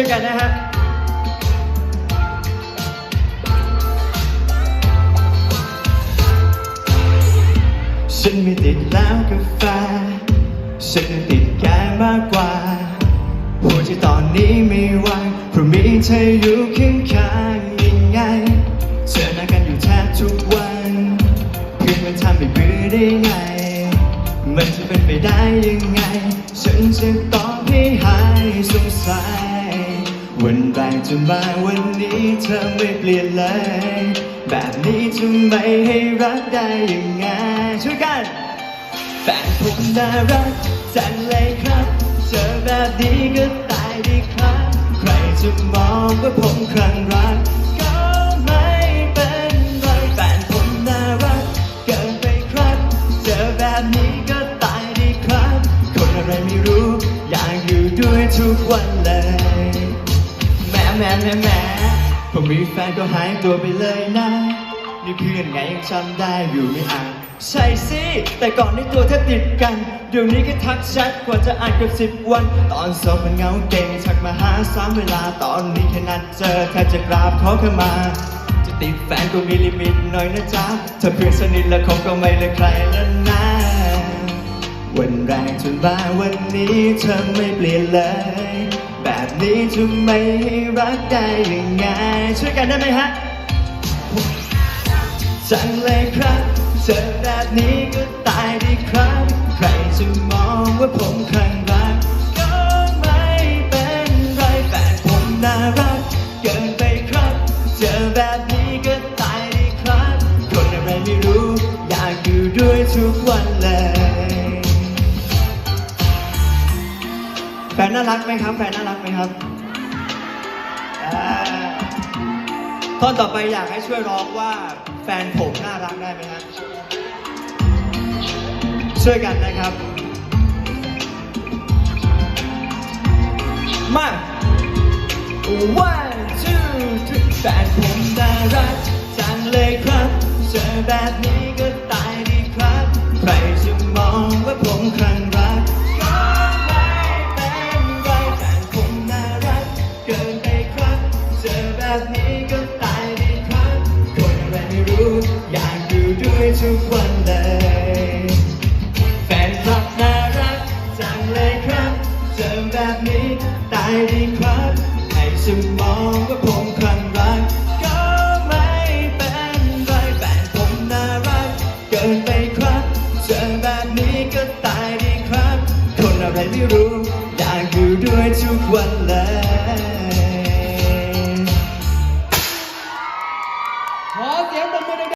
ช่วยกันนะฮะฉันไม่ติดแล้วกาแฟฉันน่ะติดแกมากกว่า หัวใจตอนนี้ไม่ว่างเพราะมีเธออยู่ข้างๆยังไงเจอหน้ากันอยู่แทบทุกวันเพื่อนมันทำให้เบื่อได้ไง มันจะเป็นไปได้ยังไง ฉันจะตอบให้หายสงสัย วันแรกจะมาวันนี้เธอไม่เปลี่ยนเลย แบบนี้จะไม่ให้รักได้ยังไงช่วยกันแฟนผมน่ารักจังเลยครับ เจอแบบนี้ก็ตายดีครับ ใครจะมองว่าผมคลั่งรักก็ไม่เป็นไรแฟนผมน่ารักเกินไปครับ เจอแบบนี้ก็ตายดีครับ คนอะไรไม่รู้ อยากอยู่ด้วยทุกวันเลย แหม่แหม่แหม่แม่ผมมีแฟนก็หายตัวไปเลยนะ นี่เพื่อนไงยังจำได้อยู่ไม่อ่านใช่สิ แต่ก่อนนี่ตัวแทบติดกัน เดี๋ยวนี้ก็ทักแชทกว่าจะอ่านเกือบสิบวัน ตอนสอบมันเงาเก่งทักมาหาสามเวลาตอนนี้แค่นัดเจอแค่จะกราบขอเข้ามา จะติดแฟนก็มีลิมิตหน่อยนะจ๊ะถ้าเพื่อนสนิทแล้วคงก็ไม่เลยใครแล้วนะวันแรกจนมาวันนี้เธอไม่เปลี่ยนเลย แบบนี้จะไม่ให้รักได้ยังไง ช่วยกันได้ไหมฮะจังเลยครับเจอแบบนี้ก็ตายดีครับ ใครจะมองว่าผมคลั่งรัก ก็ไม่เป็นไรแฟนผมน่ารัก เกินไปครับ เจอแบบนี้ก็ตายดีครับ คนอะไรไม่รู้ อยากอยู่ด้วยทุกวันเลย น่ารักไหมครับ แฟนน่ารักไหมครับท่อนต่อไปอยากให้ช่วยร้องว่าแฟนผมน่ารักได้ไหมฮะช่วยกันนะครับ มา one two three แฟนผมน่ารักจังเลยครับเจอแบบนี้ก็ตายดีครับ ใครจะ อยู่ทุกวันเลยแฟนคลับน่ารักจังเลยครับ เจอแบบนี้ตายดีครับให้ฉันมองว่าผมคลั่งรัก ก็ไม่เป็นไรแฟนผมน่ารัก เกินไปครับ เจอแบบนี้ก็ตายดีครับ คนอะไรไม่รู้อยากอยู่ด้วยทุกวัน